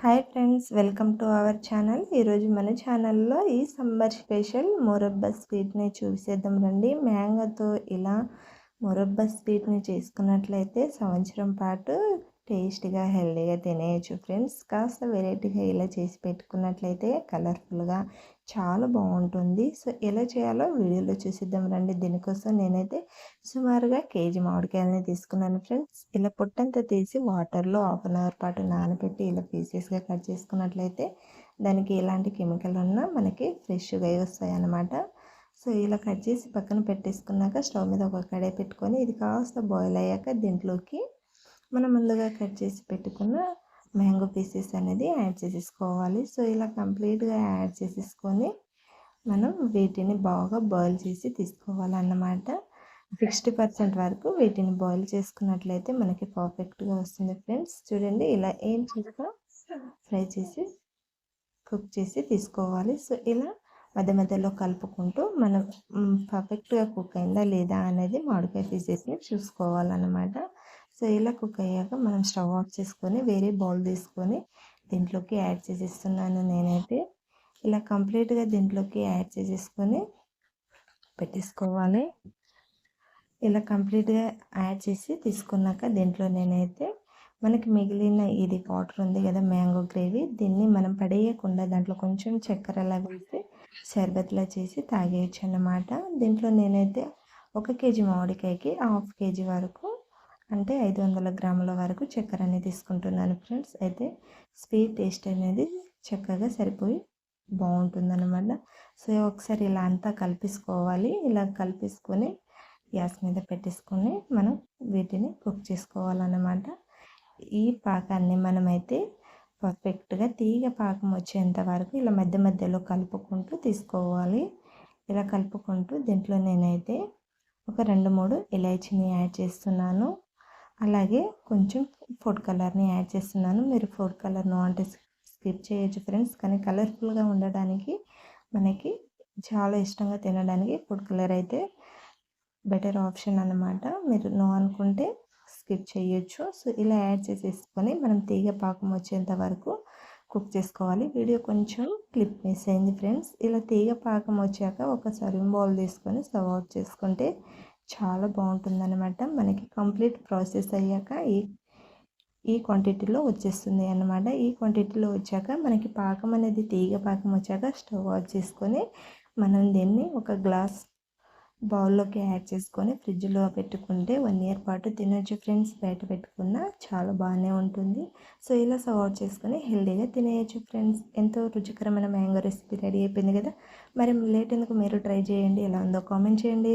Hi friends welcome to our channel ఈరోజు మన ఛానల్లో ఈ సమ్మర్ స్పెషల్ మొరబ్బా స్వీట్ని చూసేద్దాం రండి. మ్యాంగోతో ఇలా మొరబ్బా స్వీట్ని చేసుకున్నట్లయితే సంవత్సరం పాటు టేస్ట్గా హెల్దీగా తినేయచ్చు ఫ్రెండ్స్. కాస్త వెరైటీగా ఇలా చేసి పెట్టుకున్నట్లయితే కలర్ఫుల్గా చాలా బాగుంటుంది. సో ఎలా చేయాలో వీడియోలో చూసిద్దాం రండి. దీనికోసం నేనైతే సుమారుగా కేజీ మామిడికాయలని తీసుకున్నాను ఫ్రెండ్స్. ఇలా పొట్టంతా తీసి వాటర్లో హాఫ్ అన్ అవర్ పాటు నానబెట్టి ఇలా పీసెస్గా కట్ చేసుకున్నట్లయితే దానికి ఎలాంటి కెమికల్ ఉన్నా మనకి ఫ్రెష్గా వస్తాయి అన్నమాట సో ఇలా కట్ చేసి పక్కన పెట్టేసుకున్నాక స్టవ్ మీద ఒక కడాయి పెట్టుకొని ఇది కాస్త బాయిల్ అయ్యాక దీంట్లోకి మనం ముందుగా కట్ చేసి పెట్టుకున్న మ్యాంగో పీసెస్ అనేది యాడ్ చేసేసుకోవాలి. సో ఇలా కంప్లీట్గా యాడ్ చేసేసుకొని మనం వీటిని బాగా బాయిల్ చేసి తీసుకోవాలన్నమాట. సిక్స్టీ పర్సెంట్ వరకు వీటిని బాయిల్ చేసుకున్నట్లయితే మనకి పర్ఫెక్ట్గా వస్తుంది ఫ్రెండ్స్. చూడండి ఇలా ఏం చేస్తా ఫ్రై చేసి కుక్ చేసి తీసుకోవాలి. సో ఇలా మధ్య మధ్యలో కలుపుకుంటూ మనం పర్ఫెక్ట్గా కుక్ అయిందా లేదా అనేది మామిడికాయ పీసెస్ని చూసుకోవాలన్నమాట. సో ఇలా కుక్ అయ్యాక మనం స్టవ్ ఆఫ్ చేసుకొని వేరే బౌల్ తీసుకొని దీంట్లోకి యాడ్ చేసేస్తున్నాను నేనైతే. ఇలా కంప్లీట్గా దీంట్లోకి యాడ్ చేసేసుకొని పెట్టేసుకోవాలి. ఇలా కంప్లీట్గా యాడ్ చేసి తీసుకున్నాక దీంట్లో నేనైతే మనకి మిగిలిన ఇది వాటర్ ఉంది కదా మ్యాంగో గ్రేవీ దీన్ని మనం పడేయకుండా దాంట్లో కొంచెం చక్కెరలా వేసి షర్బత్లా చేసి తాగేయచ్చు అన్నమాట. దీంట్లో నేనైతే ఒక కేజీ మామిడికాయకి హాఫ్ కేజీ వరకు అంటే ఐదు వందల గ్రాముల వరకు చక్కెర అనేది తీసుకుంటున్నాను ఫ్రెండ్స్. అయితే స్వీట్ టేస్ట్ అనేది చక్కగా సరిపోయి బాగుంటుందన్నమాట. సో ఒకసారి ఇలా అంతా కలిపేసుకోవాలి. ఇలా కలిపేసుకొని గ్యాస్ మీద పెట్టేసుకొని మనం వీటిని కుక్ చేసుకోవాలన్నమాట. ఈ పాకాన్ని మనమైతే పర్ఫెక్ట్గా తీగ పాకం వచ్చేంత వరకు ఇలా మధ్య మధ్యలో కలుపుకుంటూ తీసుకోవాలి. ఇలా కలుపుకుంటూ దీంట్లో నేనైతే ఒక రెండు మూడు ఇలాచీని యాడ్ చేస్తున్నాను. అలాగే కొంచెం ఫుడ్ కలర్ని యాడ్ చేస్తున్నాను. మీరు ఫుడ్ కలర్ నో అంటే స్కిప్ చేయొచ్చు ఫ్రెండ్స్. కానీ కలర్ఫుల్గా ఉండడానికి మనకి చాలా ఇష్టంగా తినడానికి ఫుడ్ కలర్ అయితే బెటర్ ఆప్షన్ అనమాట మీరు నో అనుకుంటే స్కిప్ చేయొచ్చు. సో ఇలా యాడ్ చేసేసుకొని మనం తీగ పాకం వచ్చేంత వరకు కుక్ చేసుకోవాలి. వీడియో కొంచెం క్లిప్ మిస్ అయింది ఫ్రెండ్స్. ఇలా తీగ పాకం వచ్చాక ఒక సర్వింగ్ బౌల్ తీసుకొని సర్వ్ అవుట్ చేసుకుంటే చాలా బాగుంటుందన్నమాట మనకి కంప్లీట్ ప్రాసెస్ అయ్యాక ఈ ఈ క్వాంటిటీలో వచ్చేస్తుంది అన్నమాట. ఈ క్వాంటిటీలో వచ్చాక మనకి పాకం అనేది తీగ పాకం వచ్చాక స్టవ్ ఆఫ్ చేసుకొని మనం దీన్ని ఒక గ్లాస్ బౌల్లోకి యాడ్ చేసుకొని ఫ్రిడ్జ్లో పెట్టుకుంటే వన్ ఇయర్ పాటు తినొచ్చు ఫ్రెండ్స్. బయట పెట్టుకున్న చాలా బాగానే ఉంటుంది. సో ఇలా సర్వ్ చేసుకొని హెల్దీగా తినేయచ్చు ఫ్రెండ్స్. ఎంతో రుచికరమైన మ్యాంగో రెసిపీ రెడీ అయిపోయింది కదా. మరి లేట్ ఎందుకు? మీరు ట్రై చేయండి. ఎలా ఉందో కామెంట్ చేయండి.